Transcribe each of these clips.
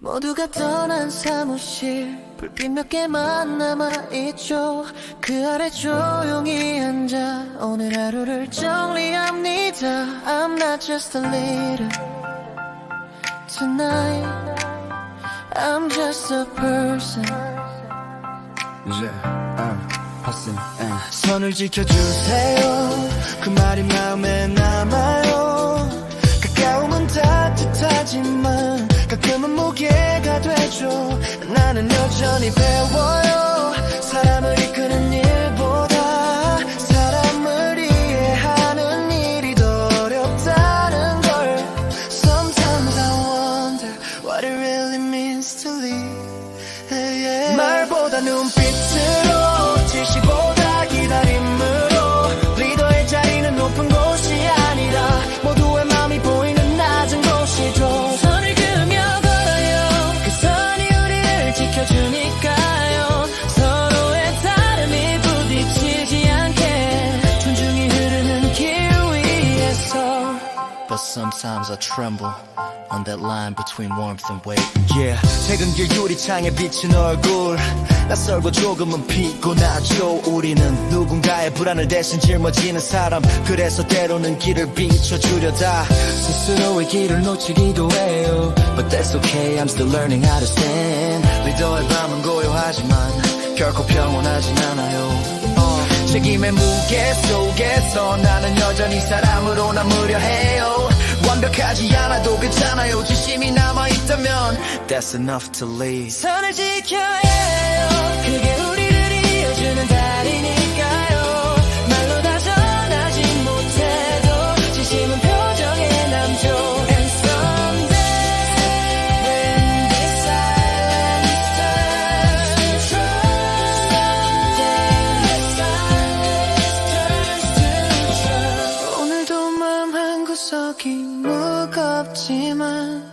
모두가 떠난 사무실. 불빛 몇 개만 남아있죠. 그 아래 조용히 앉아. 오늘 하루를 정리합니다. I'm not just a leader Tonight I'm just a person. 이제 아 파슨 선을 지켜주세요. 그 말이 마음에 남아요. 가까움은 따뜻하지만 가끔은 무게가 되죠. 나는 여전히 배워요. 사람을 이끄는 일보다 사람을 이해하는 일이 더 어렵다는 걸. Sometimes I wonder what it really means to live 말보다 눈빛으 But sometimes I tremble on that line between warmth and weight. yeah 퇴근 길 유리창에 비친 얼굴 낯설고 조금은 피곤하죠 우리는 누군가의 불안을 대신 짊어지는 사람 그래서 때로는 길을 비춰주려다 스스로의 길을 놓치기도 해요 But that's okay I'm still learning how to stand 리더의 밤은 고요하지만 결코 평온하진 않아요 어, 책임의 무게 속에서 나는 여전히 사람으로 남으려 해요. 완벽하지 않아도 괜찮아요. 진심이 남아있다면 That's enough to leave 선을 지켜야 해요. 그게 구석이 무겁지만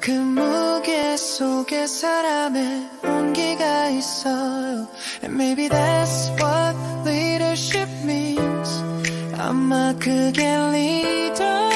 그 무게 속에 사람의 온기가 있어요 And maybe that's what leadership means 아마 그게 리더